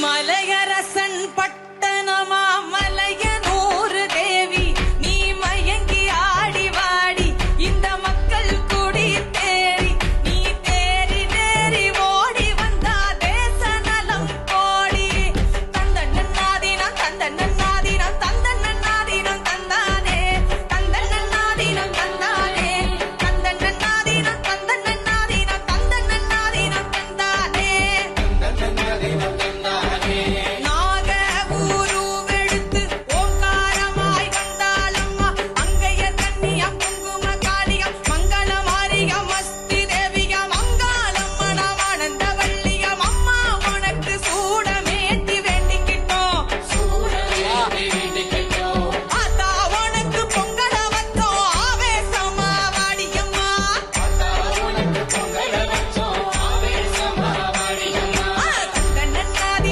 மலையரசன் பட்ட